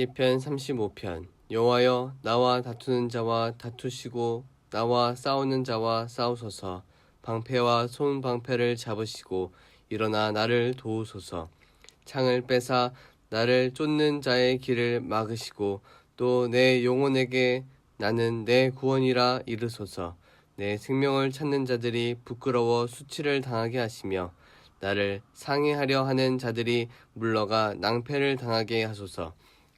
시편 35편. 여호와여 나와 다투는 자와 다투시고 나와 싸우는 자와 싸우소서. 방패와 손 방패를 잡으시고 일어나 나를 도우소서. 창을 빼사 나를 쫓는 자의 길을 막으시고 또 내 영혼에게 나는 내 구원이라 이르소서. 내 생명을 찾는 자들이 부끄러워 수치를 당하게 하시며 나를 상해하려 하는 자들이 물러가 낭패를 당하게 하소서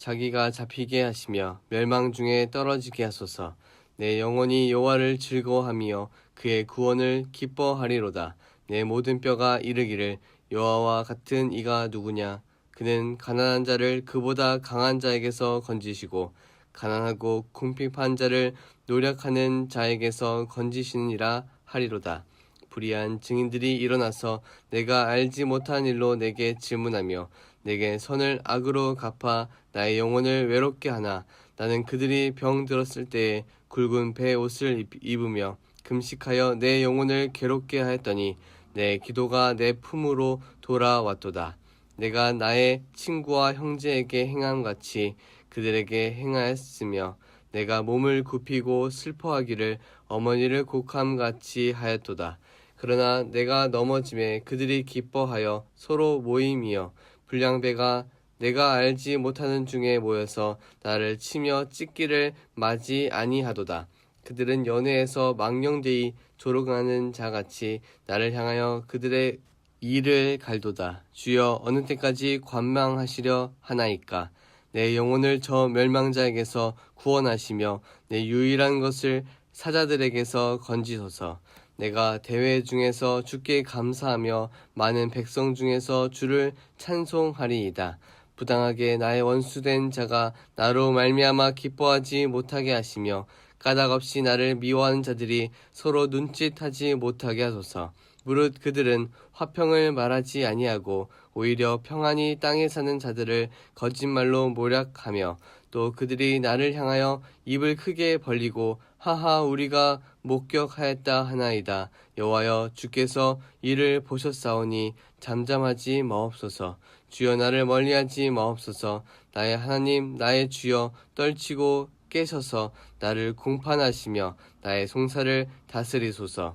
자기가 잡히게 하시며 멸망 중에 떨어지게 하소서. 내 영혼이 여호와를 즐거워하며 그의 구원을 기뻐하리로다. 내 모든 뼈가 이르기를 여호와와 같은 이가 누구냐? 그는 가난한 자를 그보다 강한 자에게서 건지시고 가난하고 궁핍한 자를 노력하는 자에게서 건지시느니라 하리로다. 불의한 증인들이 일어나서 내가 알지 못한 일로 내게 질문하며 내게 선을 악으로 갚아 나의 영혼을 외롭게 하나. 나는 그들이 병 들었을 때에 굵은 배 옷을 입- 입으며 금식하여 내 영혼을 괴롭게 하였더니 내 기도가 내 품으로 돌아왔도다. 내가 나의 친구와 형제에게 행함 같이 그들에게 행하였으며 내가 몸을 굽히고 슬퍼하기를 어머니를 곡함 같이 하였도다. 그러나 내가 넘어짐에 그들이 기뻐하여 서로 모임이여 불량배가 내가 알지 못하는 중에 모여서 나를 치며 찢기를 맞이 아니하도다. 그들은 연애에서 망령되이 조롱하는 자같이 나를 향하여 그들의 이를 갈도다. 주여 어느 때까지 관망하시려 하나이까? 내 영혼을 저 멸망자에게서 구원하시며 내 유일한 것을 사자들에게서 건지소서. 내가 대회 중에서 주께 감사하며 많은 백성 중에서 주를 찬송하리이다. 부당하게 나의 원수된 자가 나로 말미암아 기뻐하지 못하게 하시며 까닭 없이 나를 미워하는 자들이 서로 눈짓하지 못하게 하소서. 무릇 그들은 화평을 말하지 아니하고 오히려 평안히 땅에 사는 자들을 거짓말로 모략하며 또 그들이 나를 향하여 입을 크게 벌리고 하하 우리가 목격하였다 하나이다. 여호와여 주께서 이를 보셨사오니 잠잠하지 마옵소서. 주여 나를 멀리하지 마옵소서. 나의 하나님 나의 주여 떨치고 깨셔서 나를 공판하시며 나의 송사를 다스리소서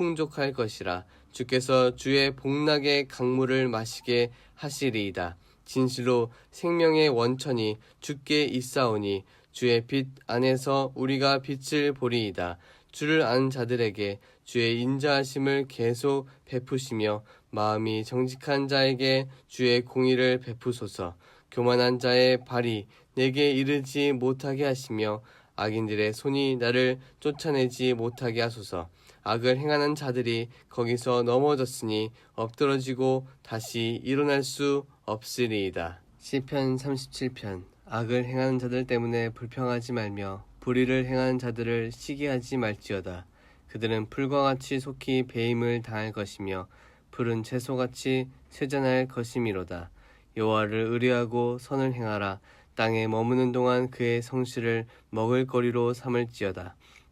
풍족할 것이라. 주께서 주의 복락의 강물을 마시게 하시리이다. 진실로 생명의 원천이 주께 있사오니 주의 빛 안에서 우리가 빛을 보리이다. 주를 아는 자들에게 주의 인자하심을 계속 베푸시며 마음이 정직한 자에게 주의 공의를 베푸소서 교만한 자의 발이 내게 이르지 못하게 하시며 악인들의 손이 나를 쫓아내지 못하게 하소서 악을 행하는 자들이 거기서 넘어졌으니 엎드러지고 다시 일어날 수 없으리이다. 시편 37편 악을 행하는 자들 때문에 불평하지 말며 불의를 행하는 자들을 시기하지 말지어다. 그들은 풀과 같이 속히 배임을 당할 것이며 푸른 채소같이 쇠잔할 것이미로다. 여호와를 의뢰하고 선을 행하라. 땅에 머무는 동안 그의 성실을 먹을 거리로 삼을지어다.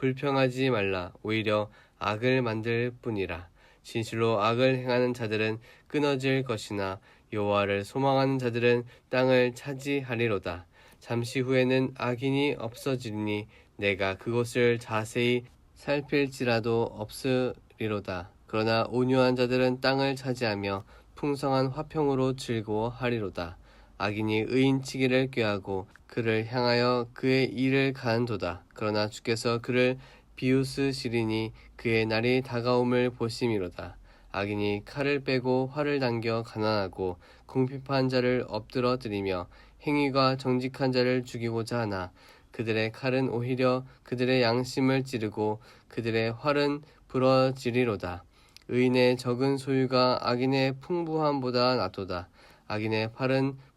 불평하지 말라. 오히려 악을 만들 뿐이라. 진실로 악을 행하는 자들은 끊어질 것이나 여호와를 소망하는 자들은 땅을 차지하리로다. 잠시 후에는 악인이 없어지리니 내가 그곳을 자세히 살필지라도 없으리로다. 그러나 온유한 자들은 땅을 차지하며 풍성한 화평으로 즐거워하리로다. 악인이 의인치기를 꾀하고 그를 향하여 그의 일을 가는도다. 그러나 주께서 그를 비웃으시리니 그의 날이 다가옴을 보심이로다. 악인이 칼을 빼고 활을 당겨 가난하고 궁핍한 자를 엎드러뜨리며 행위가 정직한 자를 죽이고자 하나 그들의 칼은 오히려 그들의 양심을 찌르고 그들의 활은 부러지리로다. 의인의 적은 소유가 악인의 풍부함보다 낫도다. 악인의 팔은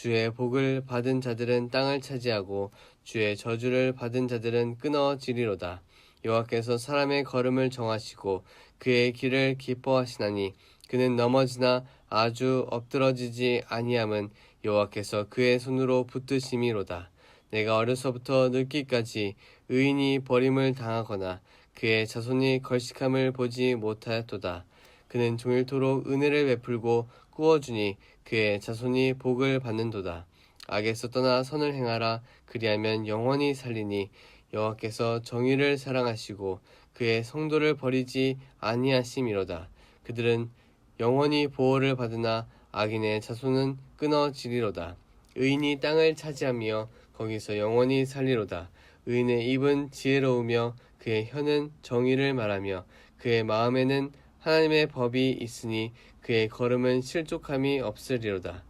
주의 복을 받은 자들은 땅을 차지하고 주의 저주를 받은 자들은 끊어지리로다. 여호와께서 사람의 걸음을 정하시고 그의 길을 기뻐하시나니 그는 넘어지나 아주 엎드러지지 아니함은 여호와께서 그의 손으로 붙드심이로다. 내가 어려서부터 늙기까지 의인이 버림을 당하거나 그의 자손이 걸식함을 보지 못하였도다. 그는 종일토록 은혜를 베풀고 꾸어주니 그의 자손이 복을 받는도다. 악에서 떠나 선을 행하라 그리하면 영원히 살리니 여호와께서 정의를 사랑하시고 그의 성도를 버리지 아니하심이로다. 그들은 영원히 보호를 받으나 악인의 자손은 끊어지리로다. 의인이 땅을 차지하며 거기서 영원히 살리로다. 의인의 입은 지혜로우며 그의 혀는 정의를 말하며 그의 마음에는 하나님의 법이 있으니 그의 걸음은 실족함이 없으리로다.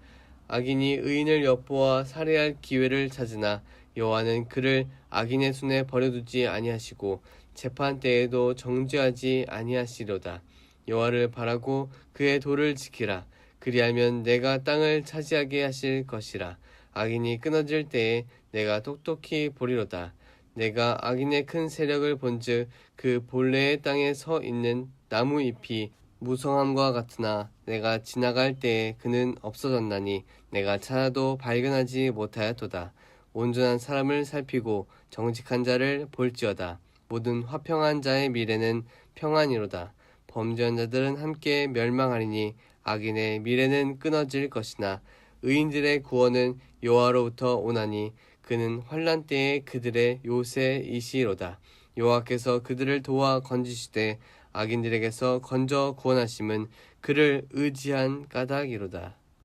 악인이 의인을 엿보아 살해할 기회를 찾으나 여호와는 그를 악인의 손에 버려두지 아니하시고 재판 때에도 정죄하지 아니하시로다. 여호와를 바라고 그의 도를 지키라. 그리하면 내가 땅을 차지하게 하실 것이라. 악인이 끊어질 때에 내가 똑똑히 보리로다. 내가 악인의 큰 세력을 본즉 그 본래의 땅에 서 있는 나무 잎이 무성함과 같으나 내가 지나갈 때에 그는 없어졌나니 내가 찾아도 발견하지 못하였도다. 온전한 사람을 살피고 정직한 자를 볼지어다. 모든 화평한 자의 미래는 평안이로다. 범죄한 자들은 함께 멸망하리니 악인의 미래는 끊어질 것이나 의인들의 구원은 여호와로부터 오나니 그는 환란 때에 그들의 요새이시로다. 여호와께서 그들을 도와 건지시되 악인들에게서 건져 구원하심은 그를 의지한 까닭이로다.